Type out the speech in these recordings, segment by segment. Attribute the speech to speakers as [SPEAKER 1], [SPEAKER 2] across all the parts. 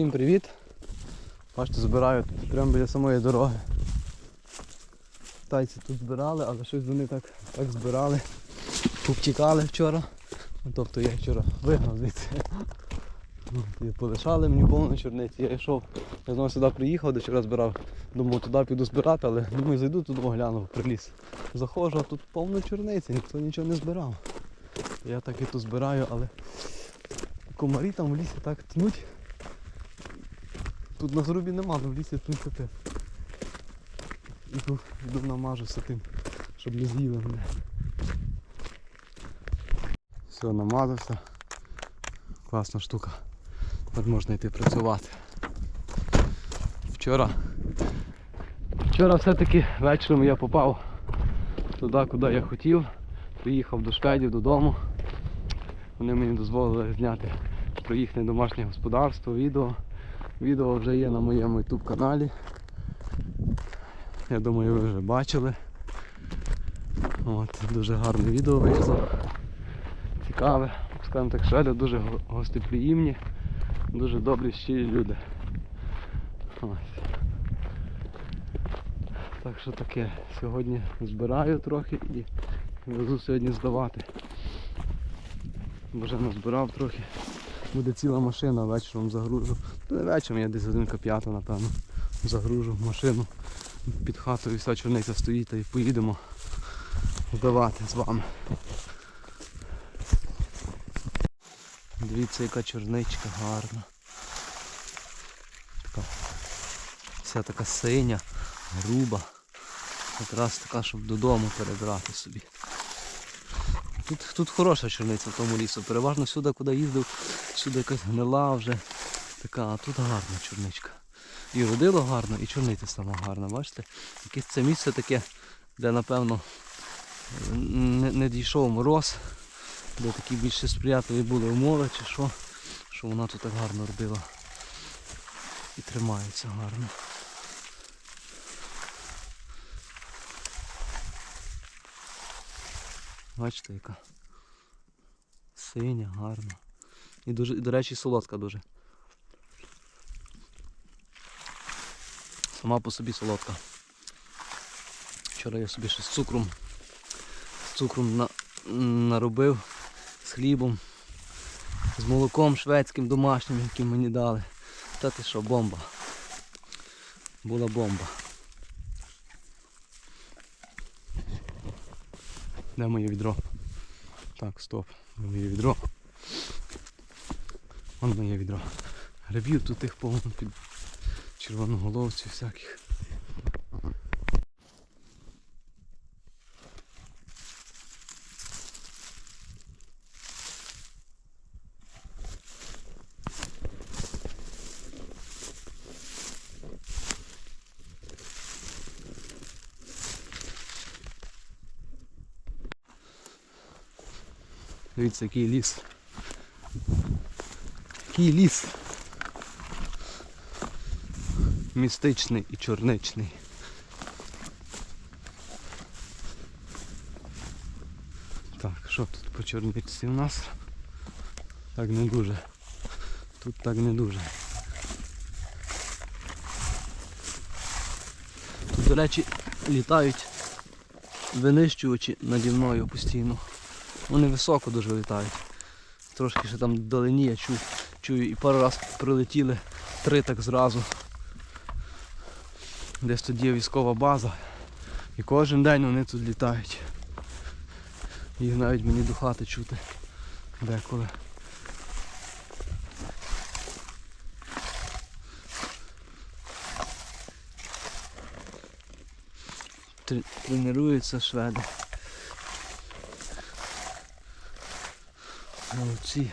[SPEAKER 1] Всім привіт! Бачите, збираю тут прямо біля самої дороги. Тайці тут збирали, але щось вони так, так збирали. Повтікали вчора. Ну, Тобто я вчора вигнав звідси. Ну, полишали мені повну чорниці. Я йшов, я знову сюди приїхав, де вчора збирав. Думав, туди піду збирати, але думаю, зайду туди огляну, приліз. Заходжу, а тут повно чорниці, ніхто нічого не збирав. Я так і тут збираю, але комарі там в лісі так тнуть. Тут на зрубі нема, але в лісі тнуть капець. Іду, іду намажуся тим, щоб не з'їли мене. Все, намазався. Класна штука. Тепер можна йти працювати. Вчора. Вчора все-таки вечором я попав туди, куди я хотів. Приїхав до шведів додому. Вони мені дозволили зняти про їхнє домашнє господарство, відео. Відео вже є на моєму YouTube каналі. Я думаю, ви вже бачили. От, дуже гарне відео вийшло. Цікаве. Скажімо так, шведи дуже гостеприємні, дуже добрі, щирі люди. Ось. Так що таке, сьогодні збираю трохи і везу сьогодні здавати. Бо Вже назбирав трохи. Буде ціла машина, вечором загружу. Не вечором, я десь годинка п'ята, напевно. Загружу машину. Під хатою вся чорниця стоїть та і поїдемо здавати з вами. Дивіться, яка чорничка гарна. Така, вся така синя, груба. Якраз така, щоб додому перебрати собі. Тут, тут хороша чорниця в тому лісу. Переважно сюди, куди їздив, сюди якась гнила вже. Така, а тут гарна чорничка. І родило гарно, і чорниця сама гарна, бачите? Якесь це місце таке, де напевно не, не дійшов мороз, де такі більше сприятливі були умови чи що, що вона тут так гарно родила. І тримається гарно. Бачите, яка синя, гарна. І, дуже, і, до речі, солодка дуже. Сама по собі солодка. Вчора я собі ще з цукром, з цукром на, наробив, з хлібом, з молоком шведським домашнім, яким мені дали. Та ти що, бомба. Була бомба. Де моє відро? Так, стоп. Моє відро? Вон моє відро. Грибів тут тих повно під червоноголовців всяких. Дивіться, який ліс. Який ліс. Містичний і чорничний. Так, що тут по чорничці у нас? Так не дуже. Тут так не дуже. Тут, до речі, літають винищувачі наді мною постійно. Вони високо дуже літають. Трошки ще там вдалині я чую, чую і пару раз прилетіли три так зразу. Десь тут є військова база. І кожен день вони тут літають. Їх навіть мені до хати чути деколи. Тренуються шведи. Молодці.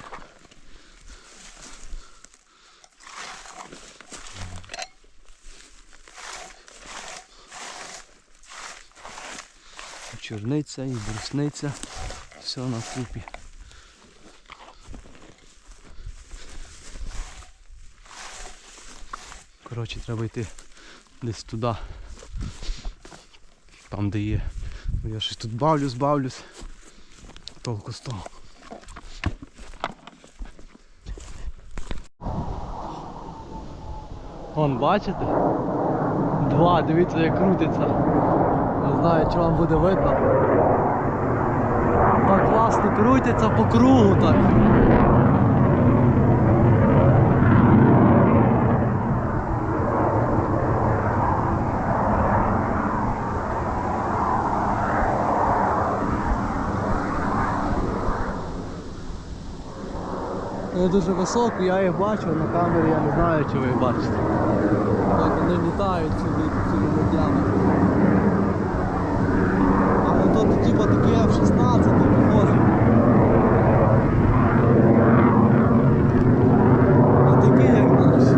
[SPEAKER 1] Чорниця, і брусниця. Все на купі. Коротше, треба йти десь туди. Там де є. Бо Я щось тут бавлюсь, бавлюсь. Толку з того. Вон, бачите? Два, дивіться як крутиться. Не знаю, чи вам буде видно. Так класно крутяться по кругу так. Вони дуже високо, я їх бачу, на камері я не знаю, чи ви їх бачите. Так вони літають собі цими днями. Типа такі F-16 похожі. Не такі, як наші.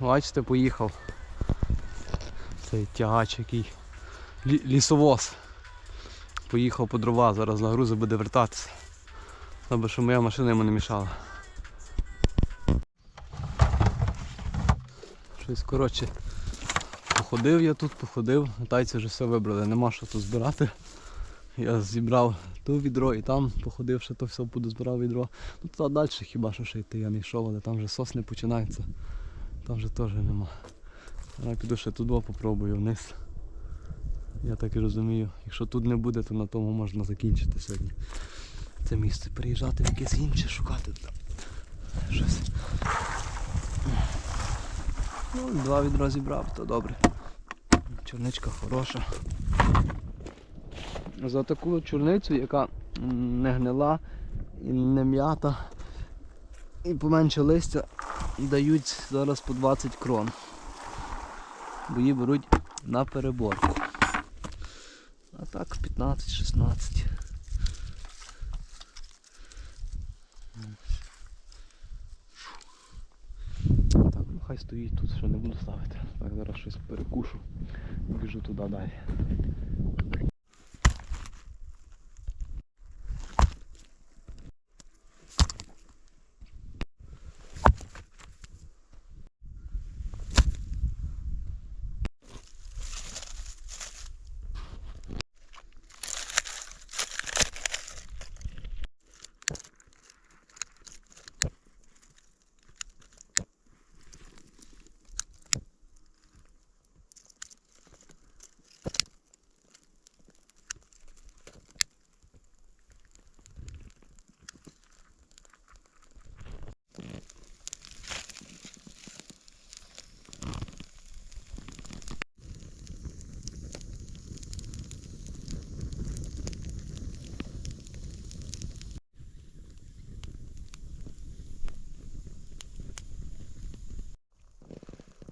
[SPEAKER 1] Бачите, поїхав цей тягач який. Лі- лісовоз. Поїхав по дрова, зараз нагрузи буде вертатися. Аби що моя машина йому не мішала. Щось коротше. Походив я тут, походив, тайці вже все вибрали, нема що тут збирати. Я зібрав ту відро і там походив, ще то все буду збирав відро. Ну туди далі хіба що ще йти, я не йшов, але там вже сосни починаються. Там вже теж нема. Я піду ще туди попробую вниз. Я так і розумію. Якщо тут не буде, то на тому можна закінчити сьогодні. Це місце переїжджати в якесь інше, шукати там щось. Ну, два відра зібрав, то добре. Чорничка хороша. За таку чорницю, яка не гнила і не м'ята, і поменше листя, дають зараз по 20 крон. Бо її беруть на переборку. А так 15-16. Так, ну хай стоїть тут, що не буду ставити. Так, зараз щось перекушу і біжу туди далі.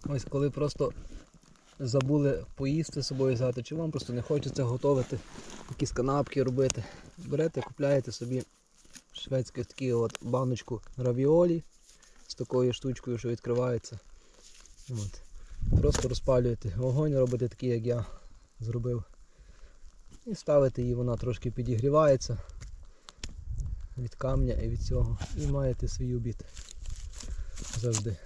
[SPEAKER 1] Ось коли просто забули поїсти з собою взяти, чи вам просто не хочеться готувати, якісь канапки робити. Берете, купляєте собі шведську таку от баночку равіолі з такою штучкою, що відкривається. От. Просто розпалюєте вогонь, робите такий, як я зробив. І ставите її, вона трошки підігрівається від камня і від цього. І маєте свій обід завжди.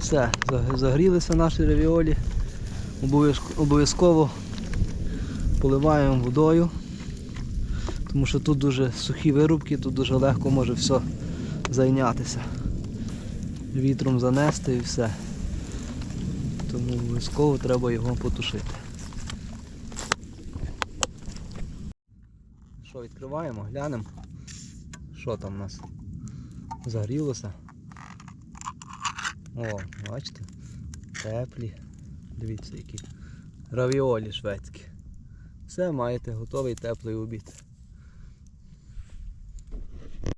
[SPEAKER 1] Все, загрілися наші равіолі. Обов'язково поливаємо водою, тому що тут дуже сухі вирубки, тут дуже легко може все зайнятися. Вітром занести і все. Тому обов'язково треба його потушити. Що, відкриваємо, глянемо, що там у нас загрілося. О, бачите? Теплі. Дивіться які. Равіолі шведські. Все, маєте готовий теплий обід.